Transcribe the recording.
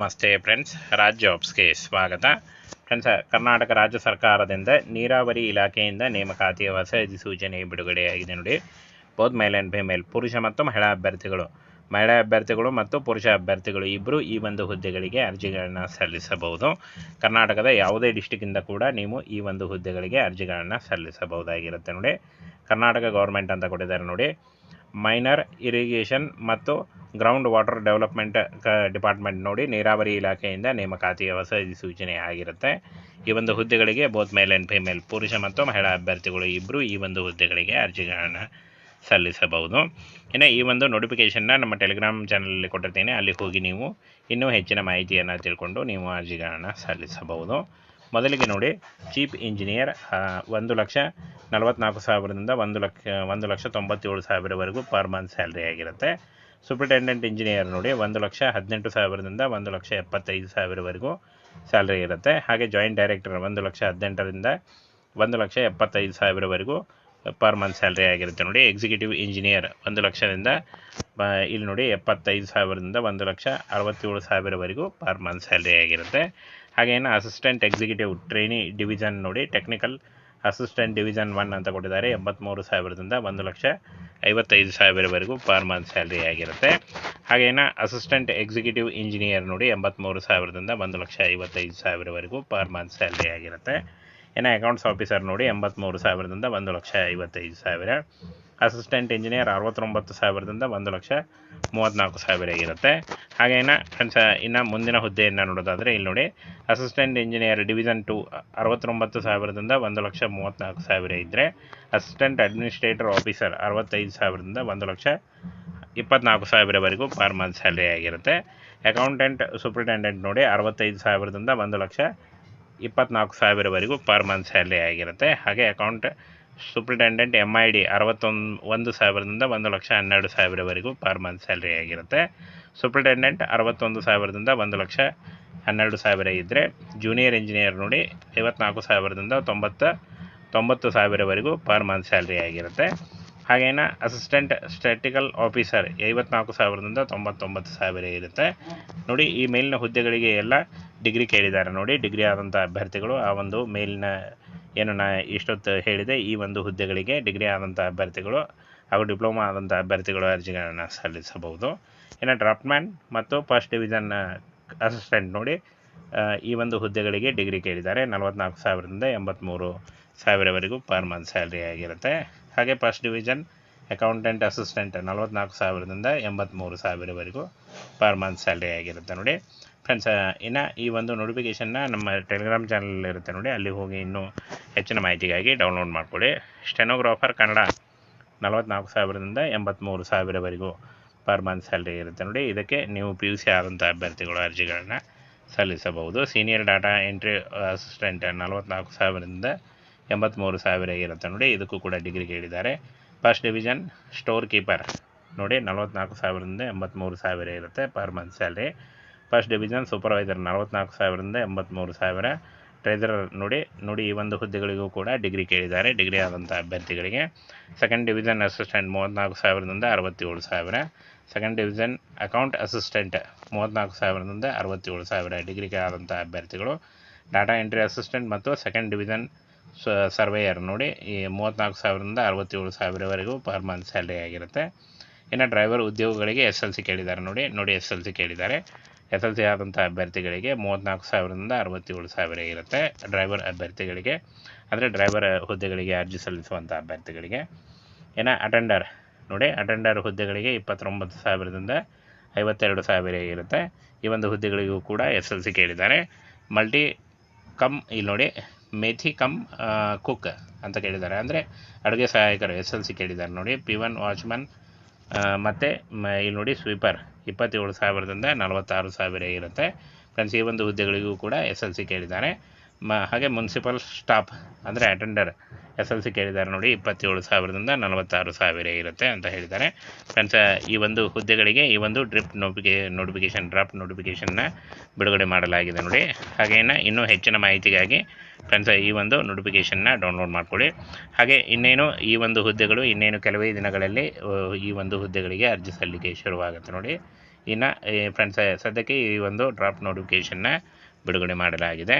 ನಮಸ್ತೆ ಫ್ರೆಂಡ್ಸ್, ರಾಜ್ ಜಾಬ್ಸ್ಗೆ ಸ್ವಾಗತ. ಫ್ರೆಂಡ್ಸ್, ಕರ್ನಾಟಕ ರಾಜ್ಯ ಸರ್ಕಾರದಿಂದ ನೀರಾವರಿ ಇಲಾಖೆಯಿಂದ ನೇಮಕಾತಿಯ ಹೊಸ ಅಧಿಸೂಚನೆ ಬಿಡುಗಡೆಯಾಗಿದೆ ನೋಡಿ. ಬೋತ್ ಮೇಲ್ ಆ್ಯಂಡ್ ಫಿಮೇಲ್ ಪುರುಷ ಮತ್ತು ಮಹಿಳಾ ಅಭ್ಯರ್ಥಿಗಳು. ಮಹಿಳಾ ಅಭ್ಯರ್ಥಿಗಳು ಮತ್ತು ಪುರುಷ ಅಭ್ಯರ್ಥಿಗಳು ಇಬ್ಬರು ಈ ಒಂದು ಹುದ್ದೆಗಳಿಗೆ ಅರ್ಜಿಗಳನ್ನು ಸಲ್ಲಿಸಬಹುದು. ಕರ್ನಾಟಕದ ಯಾವುದೇ ಡಿಸ್ಟಿಕ್ಕಿಂದ ಕೂಡ ನೀವು ಈ ಒಂದು ಹುದ್ದೆಗಳಿಗೆ ಅರ್ಜಿಗಳನ್ನು ಸಲ್ಲಿಸಬಹುದಾಗಿರುತ್ತೆ ನೋಡಿ. ಕರ್ನಾಟಕ ಗೌರ್ಮೆಂಟ್ ಅಂತ ಕೊಟ್ಟಿದ್ದಾರೆ ನೋಡಿ. ಮೈನರ್ ಇರಿಗೇಷನ್ ಮತ್ತು ಗ್ರೌಂಡ್ ವಾಟರ್ ಡೆವಲಪ್ಮೆಂಟ್ ಡಿಪಾರ್ಟ್ಮೆಂಟ್ ನೋಡಿ ನೀರಾವರಿ ಇಲಾಖೆಯಿಂದ ನೇಮಕಾತಿ ಹೊಸ ಅಧಿಸೂಚನೆ ಆಗಿರುತ್ತೆ. ಈ ಒಂದು ಹುದ್ದೆಗಳಿಗೆ ಬೋತ್ ಮೇಲ್ ಆ್ಯಂಡ್ ಫಿಮೇಲ್ ಪುರುಷ ಮತ್ತು ಮಹಿಳಾ ಅಭ್ಯರ್ಥಿಗಳು ಇಬ್ಬರು ಈ ಒಂದು ಹುದ್ದೆಗಳಿಗೆ ಅರ್ಜಿಗಳನ್ನು ಸಲ್ಲಿಸಬಹುದು. ಇನ್ನು ಈ ಒಂದು ನೋಟಿಫಿಕೇಷನ್ನ ನಮ್ಮ ಟೆಲಿಗ್ರಾಮ್ ಚಾನಲಲ್ಲಿ ಕೊಟ್ಟಿರ್ತೀನಿ. ಅಲ್ಲಿ ಹೋಗಿ ನೀವು ಇನ್ನೂ ಹೆಚ್ಚಿನ ಮಾಹಿತಿಯನ್ನು ತಿಳ್ಕೊಂಡು ನೀವು ಅರ್ಜಿಗಳನ್ನು ಸಲ್ಲಿಸಬಹುದು. ಮೊದಲಿಗೆ ನೋಡಿ ಚೀಫ್ ಇಂಜಿನಿಯರ್ ಒಂದು ಲಕ್ಷ ನಲವತ್ತ್ನಾಲ್ಕು ಸಾವಿರದಿಂದ ಒಂದು ಲಕ್ಷ ಒಂದು ಲಕ್ಷ ತೊಂಬತ್ತೇಳು ಸಾವಿರವರೆಗೂ ಪರ್ ಮಂತ್ ಸ್ಯಾಲ್ರಿ ಆಗಿರುತ್ತೆ. ಸೂಪ್ರಿಟೆಂಡೆಂಟ್ ಇಂಜಿನಿಯರ್ ನೋಡಿ, ಒಂದು ಲಕ್ಷ ಹದಿನೆಂಟು ಸಾವಿರದಿಂದ ಒಂದು ಲಕ್ಷ ಎಪ್ಪತ್ತೈದು ಸಾವಿರವರೆಗೂ ಸ್ಯಾಲ್ರಿ ಇರುತ್ತೆ. ಹಾಗೆ ಜಾಯಿಂಟ್ ಡೈರೆಕ್ಟರ್ ಒಂದು ಲಕ್ಷ ಹದಿನೆಂಟರಿಂದ ಒಂದು ಲಕ್ಷ ಎಪ್ಪತ್ತೈದು ಸಾವಿರವರೆಗೂ ಪರ್ ಮಂತ್ ಸ್ಯಾಲ್ರಿ ಆಗಿರುತ್ತೆ ನೋಡಿ. ಎಕ್ಸಿಕ್ಯೂಟಿವ್ ಇಂಜಿನಿಯರ್ ಒಂದು ಲಕ್ಷದಿಂದ ಇಲ್ಲಿ ನೋಡಿ ಎಪ್ಪತ್ತೈದು ಸಾವಿರದಿಂದ ಒಂದು ಲಕ್ಷ ಅರವತ್ತೇಳು ಸಾವಿರವರೆಗೂ ಪರ್ ಮಂತ್ ಸ್ಯಾಲ್ರಿ ಆಗಿರುತ್ತೆ. ಹಾಗೇನು ಅಸಿಸ್ಟೆಂಟ್ ಎಕ್ಸಿಕ್ಯೂಟಿವ್ ಟ್ರೈನಿ ಡಿವಿಷನ್ ನೋಡಿ ಟೆಕ್ನಿಕಲ್ ಅಸಿಸ್ಟೆಂಟ್ ಡಿವಿಷನ್ ಒನ್ ಅಂತ ಕೊಟ್ಟಿದ್ದಾರೆ. ಎಂಬತ್ತ್ಮೂರು ಸಾವಿರದಿಂದ ಒಂದು ಲಕ್ಷ ಐವತ್ತೈದು ಸಾವಿರವರೆಗೂ ಪರ್ ಮಂತ್ ಸ್ಯಾಲ್ರಿ ಆಗಿರುತ್ತೆ. ಹಾಗೇನ ಅಸಿಸ್ಟೆಂಟ್ ಎಕ್ಸಿಕ್ಯೂಟಿವ್ ಇಂಜಿನಿಯರ್ ನೋಡಿ ಎಂಬತ್ತ್ಮೂರು ಸಾವಿರದಿಂದ ಒಂದು ಲಕ್ಷ ಐವತ್ತೈದು ಸಾವಿರವರೆಗೂ ಪರ್ ಮಂತ್ ಸ್ಯಾಲ್ರಿ ಆಗಿರುತ್ತೆ. ಇನ್ನು ಅಕೌಂಟ್ಸ್ ಆಫೀಸರ್ ನೋಡಿ ಎಂಬತ್ತ್ಮೂರು ಸಾವಿರದಿಂದ ಒಂದು ಲಕ್ಷ ಐವತ್ತೈದು ಸಾವಿರ. ಅಸಿಸ್ಟೆಂಟ್ ಇಂಜಿನಿಯರ್ ಅರವತ್ತೊಂಬತ್ತು ಸಾವಿರದಿಂದ ಒಂದು ಲಕ್ಷ ಮೂವತ್ತ್ನಾಲ್ಕು ಸಾವಿರ ಇರುತ್ತೆ. ಹಾಗೇನ ಫ್ರೆಂಡ್ಸ್ ಇನ್ನು ಮುಂದಿನ ಹುದ್ದೆಯನ್ನು ನೋಡೋದಾದರೆ ಇಲ್ಲಿ ನೋಡಿ ಅಸಿಸ್ಟೆಂಟ್ ಇಂಜಿನಿಯರ್ ಡಿವಿಷನ್ ಟು ಅರವತ್ತೊಂಬತ್ತು ಸಾವಿರದಿಂದ ಒಂದು ಲಕ್ಷ ಮೂವತ್ತ್ನಾಲ್ಕು ಸಾವಿರ ಇದ್ದರೆ ಅಸಿಸ್ಟೆಂಟ್ ಅಡ್ಮಿನಿಸ್ಟ್ರೇಟರ್ ಆಫೀಸರ್ ಅರವತ್ತೈದು ಸಾವಿರದಿಂದ ಒಂದು ಲಕ್ಷ ಇಪ್ಪತ್ನಾಲ್ಕು ಸಾವಿರವರೆಗೂ ಪರ್ ಮಂತ್ ಸ್ಯಾಲ್ರಿ ಆಗಿರುತ್ತೆ. ಅಕೌಂಟೆಂಟ್ ಸೂಪ್ರಿಟೆಂಡೆಂಟ್ ನೋಡಿ ಅರವತ್ತೈದು ಸಾವಿರದಿಂದ ಒಂದು ಲಕ್ಷ ಇಪ್ಪತ್ನಾಲ್ಕು ಸಾವಿರವರೆಗೂ ಪರ್ ಮಂತ್ ಸ್ಯಾಲ್ರಿ ಆಗಿರುತ್ತೆ. ಹಾಗೆ account superintendent M I D ಅರವತ್ತೊಂದು ಒಂದು ಸಾವಿರದಿಂದ ಒಂದು ಲಕ್ಷ ಹನ್ನೆರಡು ಸಾವಿರವರೆಗೂ ಪರ್ ಮಂತ್ ಸ್ಯಾಲ್ರಿ ಆಗಿರುತ್ತೆ. ಸೂಪ್ರಿಟೆಂಡೆಂಟ್ ಅರವತ್ತೊಂದು ಸಾವಿರದಿಂದ ಒಂದು ಲಕ್ಷ ಹನ್ನೆರಡು ಸಾವಿರ ಇದ್ದರೆ ಜೂನಿಯರ್ ಇಂಜಿನಿಯರ್ ನೋಡಿ ಐವತ್ನಾಲ್ಕು ಸಾವಿರದಿಂದ ತೊಂಬತ್ತ, ತೊಂಬತ್ತು ಸಾವಿರವರೆಗೂ ಪರ್ ಮಂತ್ ಸ್ಯಾಲ್ರಿ ಆಗಿರುತ್ತೆ. ಹಾಗೇನ ಅಸಿಸ್ಟೆಂಟ್ ಸ್ಟ್ಯಾಟಿಕಲ್ ಆಫೀಸರ್ ಐವತ್ನಾಲ್ಕು ಸಾವಿರದಿಂದ ತೊಂಬತ್ತೊಂಬತ್ತು ಸಾವಿರ ಇರುತ್ತೆ. ನೋಡಿ, ಈ ಮೇಲಿನ ಹುದ್ದೆಗಳಿಗೆ ಎಲ್ಲ ಡಿಗ್ರಿ ಕೇಳಿದ್ದಾರೆ. ನೋಡಿ ಡಿಗ್ರಿ ಆದಂಥ ಅಭ್ಯರ್ಥಿಗಳು ಆ ಒಂದು ಮೇಲಿನ ಏನು ನಾ ಇಷ್ಟೊತ್ತು ಹೇಳಿದೆ, ಈ ಒಂದು ಹುದ್ದೆಗಳಿಗೆ ಡಿಗ್ರಿ ಆದಂಥ ಅಭ್ಯರ್ಥಿಗಳು ಹಾಗೂ ಡಿಪ್ಲೊಮಾ ಆದಂಥ ಅಭ್ಯರ್ಥಿಗಳು ಅರ್ಜಿಗಳನ್ನು ಸಲ್ಲಿಸಬಹುದು. ಇನ್ನು ಡ್ರಾಫ್ಟ್ಮ್ಯಾನ್ ಮತ್ತು ಫಸ್ಟ್ ಡಿವಿಷನ್ ಅಸಿಸ್ಟೆಂಟ್ ನೋಡಿ ಈ ಒಂದು ಹುದ್ದೆಗಳಿಗೆ ಡಿಗ್ರಿ ಕೇಳಿದ್ದಾರೆ. ನಲವತ್ತ್ನಾಲ್ಕು ಸಾವಿರದಿಂದ ಎಂಬತ್ತ್ಮೂರು ಸಾವಿರವರೆಗೂ ಪರ್ ಮಂತ್ ಸ್ಯಾಲ್ರಿ ಆಗಿರುತ್ತೆ. ಹಾಗೆ ಫಸ್ಟ್ ಡಿವಿಷನ್ ಅಕೌಂಟೆಂಟ್ ಅಸಿಸ್ಟೆಂಟ್ ನಲವತ್ನಾಲ್ಕು ಸಾವಿರದಿಂದ ಎಂಬತ್ತ್ಮೂರು ಸಾವಿರವರೆಗೂ ಪರ್ ಮಂತ್ ಸ್ಯಾಲ್ರಿ ಆಗಿರುತ್ತೆ ನೋಡಿ. ಫ್ರೆಂಡ್ಸ್ ಇನ್ನು ಈ ಒಂದು ನೋಟಿಫಿಕೇಷನ್ನ ನಮ್ಮ ಟೆಲಿಗ್ರಾಮ್ ಚಾನಲ್ ಇರುತ್ತೆ ನೋಡಿ. ಅಲ್ಲಿ ಹೋಗಿ ಇನ್ನೂ ಹೆಚ್ಚಿನ ಮಾಹಿತಿಗಾಗಿ ಡೌನ್ಲೋಡ್ ಮಾಡಿಕೊಡಿ ಸ್ಟೆನೋಗ್ರಾಫರ್ ಕನ್ನಡ ನಲವತ್ತ್ನಾಲ್ಕು ಸಾವಿರದಿಂದ ಎಂಬತ್ತ್ಮೂರು ಸಾವಿರವರೆಗೂ ಪರ್ ಮಂತ್ ಸ್ಯಾಲ್ರಿ ಇರುತ್ತೆ ನೋಡಿ. ಇದಕ್ಕೆ ನೀವು ಪಿ ಯು ಸಿ ಆದಂಥ ಅಭ್ಯರ್ಥಿಗಳು ಅರ್ಜಿಗಳನ್ನು ಸಲ್ಲಿಸಬಹುದು. ಸೀನಿಯರ್ ಡಾಟಾ ಎಂಟ್ರಿ ಅಸಿಸ್ಟೆಂಟ್ ನಲವತ್ತ್ನಾಲ್ಕು ಸಾವಿರದಿಂದ ಎಂಬತ್ತ್ಮೂರು ಸಾವಿರ ಇರುತ್ತೆ ನೋಡಿ, ಇದಕ್ಕೂ ಕೂಡ ಡಿಗ್ರಿ ಕೇಳಿದ್ದಾರೆ ಫಸ್ಟ್ ಡಿವಿಷನ್ ಸ್ಟೋರ್ ಕೀಪರ್ ನೋಡಿ, ನಲವತ್ನಾಲ್ಕು ಸಾವಿರದಿಂದ ಎಂಬತ್ತ್ಮೂರು ಸಾವಿರ ಇರುತ್ತೆ per month salary first division supervisor ನಲವತ್ನಾಲ್ಕು ಸಾವಿರದಿಂದ ಎಂಬತ್ತ್ಮೂರು ಸಾವಿರ. ಟ್ರೆಜರರ್ ನೋಡಿ ನೋಡಿ ಈ ಒಂದು ಹುದ್ದೆಗಳಿಗೂ ಕೂಡ ಡಿಗ್ರಿ ಕೇಳಿದ್ದಾರೆ, ಡಿಗ್ರಿ ಆದಂಥ ಅಭ್ಯರ್ಥಿಗಳಿಗೆ. ಸೆಕೆಂಡ್ ಡಿವಿಷನ್ ಅಸಿಸ್ಟೆಂಟ್ ಮೂವತ್ತ್ನಾಲ್ಕು ಸಾವಿರದಿಂದ ಅರವತ್ತೇಳು ಸಾವಿರ. ಸೆಕೆಂಡ್ ಡಿವಿಷನ್ ಅಕೌಂಟ್ ಅಸಿಸ್ಟೆಂಟ್ ಮೂವತ್ತ್ನಾಲ್ಕು ಸಾವಿರದಿಂದ ಅರವತ್ತೇಳು ಸಾವಿರ ಡಿಗ್ರಿಗೆ ಆದಂಥ ಅಭ್ಯರ್ಥಿಗಳು. ಡಾಟಾ ಎಂಟ್ರಿ ಅಸಿಸ್ಟೆಂಟ್ ಮತ್ತು ಸೆಕೆಂಡ್ ಡಿವಿಷನ್ ಸರ್ವೇಯರ್ ನೋಡಿ ಈ ಮೂವತ್ತ್ನಾಲ್ಕು ಸಾವಿರದಿಂದ ಅರವತ್ತೇಳು ಸಾವಿರವರೆಗೂ ಪರ್ ಮಂತ್ ಸ್ಯಾಲ್ರಿ ಆಗಿರುತ್ತೆ. ಇನ್ನು ಡ್ರೈವರ್ ಉದ್ಯೋಗಗಳಿಗೆ ಎಸ್ ಎಲ್ ಸಿ ಕೇಳಿದ್ದಾರೆ ನೋಡಿ ನೋಡಿ ಎಸ್ ಎಲ್ ಸಿ ಕೇಳಿದ್ದಾರೆ. ಎಸ್ ಎಲ್ ಸಿ ಆದಂಥ ಅಭ್ಯರ್ಥಿಗಳಿಗೆ ಮೂವತ್ತ್ನಾಲ್ಕು ಸಾವಿರದಿಂದ ಅರವತ್ತೇಳು ಸಾವಿರ ಇರುತ್ತೆ ಡ್ರೈವರ್ ಅಭ್ಯರ್ಥಿಗಳಿಗೆ. ಅಂದರೆ ಡ್ರೈವರ್ ಹುದ್ದೆಗಳಿಗೆ ಅರ್ಜಿ ಸಲ್ಲಿಸುವಂಥ ಅಭ್ಯರ್ಥಿಗಳಿಗೆ. ಇನ್ನು ಅಟೆಂಡರ್ ನೋಡಿ, ಅಟೆಂಡರ್ ಹುದ್ದೆಗಳಿಗೆ ಇಪ್ಪತ್ತೊಂಬತ್ತು ಸಾವಿರದಿಂದ ಐವತ್ತೆರಡು ಸಾವಿರ ಇರುತ್ತೆ. ಈ ಒಂದು ಹುದ್ದೆಗಳಿಗೂ ಕೂಡ ಎಸ್ ಎಲ್ ಸಿ ಕೇಳಿದ್ದಾರೆ. ಮಲ್ಟಿ ಕಮ್, ಇಲ್ಲಿ ನೋಡಿ ಮೇಥಿ ಕಮ್ ಕುಕ್ ಅಂತ ಕೇಳಿದ್ದಾರೆ. ಅಂದರೆ ಅಡುಗೆ ಸಹಾಯಕರು, ಎಸ್ ಎಲ್ ಸಿ ಕೇಳಿದ್ದಾರೆ ನೋಡಿ. ಪಿ ಒನ್ ವಾಚ್ಮನ್ ಮತ್ತು ಇಲ್ಲಿ ನೋಡಿ ಸ್ವೀಪರ್ ಇಪ್ಪತ್ತೇಳು ಸಾವಿರದಿಂದ ನಲವತ್ತಾರು ಸಾವಿರ ಇರುತ್ತೆ. ಫ್ರೆಂಡ್ಸ್ ಈ ಒಂದು ಹುದ್ದೆಗಳಿಗೂ ಕೂಡ ಎಸ್ ಎಲ್ ಸಿ ಕೇಳಿದ್ದಾರೆ. ಮ, ಹಾಗೆ ಮುನ್ಸಿಪಲ್ ಸ್ಟಾಫ್ ಅಂದರೆ ಅಟೆಂಡರ್ ಎಸ್ ಎಲ್ ಸಿ ಕೇಳಿದ್ದಾರೆ ನೋಡಿ, ಇಪ್ಪತ್ತೇಳು ಸಾವಿರದಿಂದ ನಲವತ್ತಾರು ಸಾವಿರ ಇರುತ್ತೆ ಅಂತ ಹೇಳಿದ್ದಾರೆ. ಫ್ರೆಂಡ್ಸ್ ಈ ಒಂದು ಹುದ್ದೆಗಳಿಗೆ ಈ ಒಂದು ಡ್ರಿಪ್ ನೋಟಿಫಿಕೇ, ನೋಟಿಫಿಕೇಷನ್, ಡ್ರಾಫ್ಟ್ ನೋಟಿಫಿಕೇಷನ್ನ ಬಿಡುಗಡೆ ಮಾಡಲಾಗಿದೆ ನೋಡಿ. ಹಾಗೇನ ಇನ್ನೂ ಹೆಚ್ಚಿನ ಮಾಹಿತಿಗಾಗಿ ಫ್ರೆಂಡ್ಸ್, ಈ ಒಂದು ನೋಟಿಫಿಕೇಷನ್ನ ಡೌನ್ಲೋಡ್ ಮಾಡ್ಕೊಳ್ಳಿ. ಹಾಗೆ ಇನ್ನೇನು, ಈ ಒಂದು ಹುದ್ದೆಗಳು ಇನ್ನೇನು ಕೆಲವೇ ದಿನಗಳಲ್ಲಿ ಈ ಒಂದು ಹುದ್ದೆಗಳಿಗೆ ಅರ್ಜಿ ಸಲ್ಲಿಕೆ ಶುರುವಾಗುತ್ತೆ ನೋಡಿ. ಇನ್ನು ಫ್ರೆಂಡ್ಸ್, ಸದ್ಯಕ್ಕೆ ಈ ಒಂದು ಡ್ರಾಫ್ಟ್ ನೋಟಿಫಿಕೇಷನ್ನ ಬಿಡುಗಡೆ ಮಾಡಲಾಗಿದೆ.